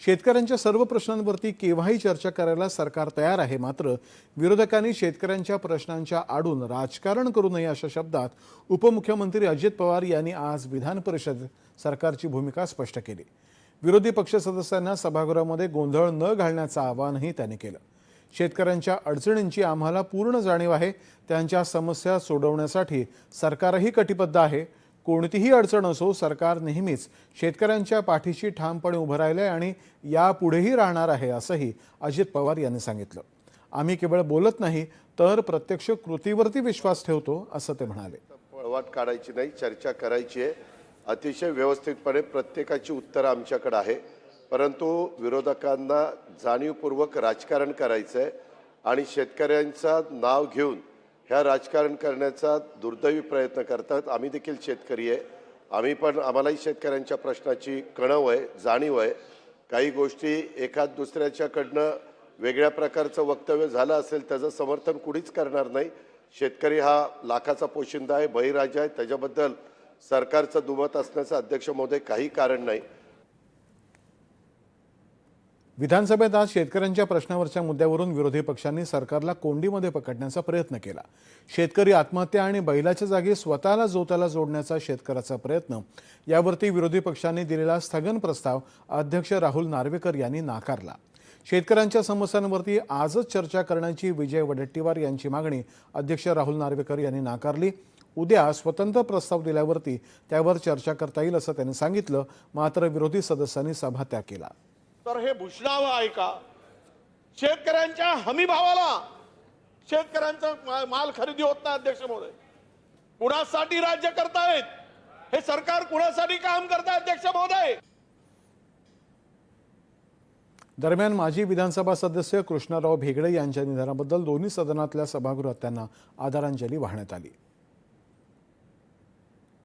शेतकऱ्यांच्या सर्व प्रश्नांवरती केव्हाही चर्चा करायला सरकार तयार आहे. मात्र विरोधकांनी शेतकऱ्यांच्या प्रश्नांच्या आडून राजकारण करू नये अशा शब्दात उपमुख्यमंत्री अजित पवार यांनी आज विधान परिषद सरकारची भूमिका स्पष्ट केली. विरोधी पक्ष सदस्यांना सभागृहामध्ये गोंधळ न घालण्याचं आवाहनही त्यांनी केलं. शेतकऱ्यांच्या अडचणींची आम्हाला पूर्ण जाणीव आहे. त्यांच्या समस्या सोडवण्यासाठी सरकारही कटिबद्ध आहे. कोणतीही अडचण असो सरकार नेहमीच शेतकऱ्यांच्या पाठीशी ठामपणे उभं राहिलंय आणि यापुढेही राहणार आहे असंही अजित पवार यांनी सांगितलं. आम्ही केवळ बोलत नाही तर प्रत्यक्ष कृतीवरती विश्वास ठेवतो असं ते म्हणाले. पळवाट काढायची नाही चर्चा करायची आहे. अतिशय व्यवस्थितपणे प्रत्येकाची उत्तरं आमच्याकडे आहे. परंतु विरोधकांना जाणीवपूर्वक राजकारण करायचं आहे आणि शेतकऱ्यांचं नाव घेऊन ह्या राजकारण करण्याचा दुर्दैवी प्रयत्न करतात. आम्ही देखील शेतकरी आहे. आम्ही पण आम्हालाही शेतकऱ्यांच्या प्रश्नाची कणव आहे जाणीव आहे. काही गोष्टी एखाद दुसऱ्याच्याकडनं वेगळ्या प्रकारचं वक्तव्य झालं असेल त्याचं समर्थन कुणीच करणार नाही. शेतकरी हा लाखाचा पोशिंदा आहे बळीराजा आहे. त्याच्याबद्दल सरकारचं दुमत असण्याचं अध्यक्ष महोदय काही कारण नाही. विधानसभेत आज शेतकऱ्यांच्या प्रश्नावरच्या मुद्द्यावरून विरोधी पक्षांनी सरकारला कोंडीमध्ये पकडण्याचा प्रयत्न केला. शेतकरी आत्महत्या आणि बैलाच्या जागी स्वतःला जोताला जोडण्याचा शेतकऱ्याचा प्रयत्न यावरती विरोधी पक्षांनी दिलेला स्थगन प्रस्ताव अध्यक्ष राहुल नार्वेकर यांनी नाकारला. शेतकऱ्यांच्या समस्यांवरती आजच चर्चा करण्याची विजय वडेट्टीवार यांची मागणी अध्यक्ष राहुल नार्वेकर यांनी नाकारली. उद्या स्वतंत्र प्रस्ताव दिल्यावरती त्यावर चर्चा करता येईल असं त्यांनी सांगितलं. मात्र विरोधी सदस्यांनी सभात्याग केला. तर हे भूषणावं आहे का शेतकऱ्यांच्या हमी भावाला शेतकऱ्यांचा माल खरेदी होत नाही अध्यक्ष महोदय. कुणासाठी राज्य करतायत? हे सरकार कुणासाठी काम करताय अध्यक्ष महोदय? दरम्यान माजी विधानसभा सदस्य कृष्णराव भेगडे यांच्या निधनाबद्दल दोन्ही सदनातल्या सभागृहात त्यांना आदरांजली वाहण्यात आली.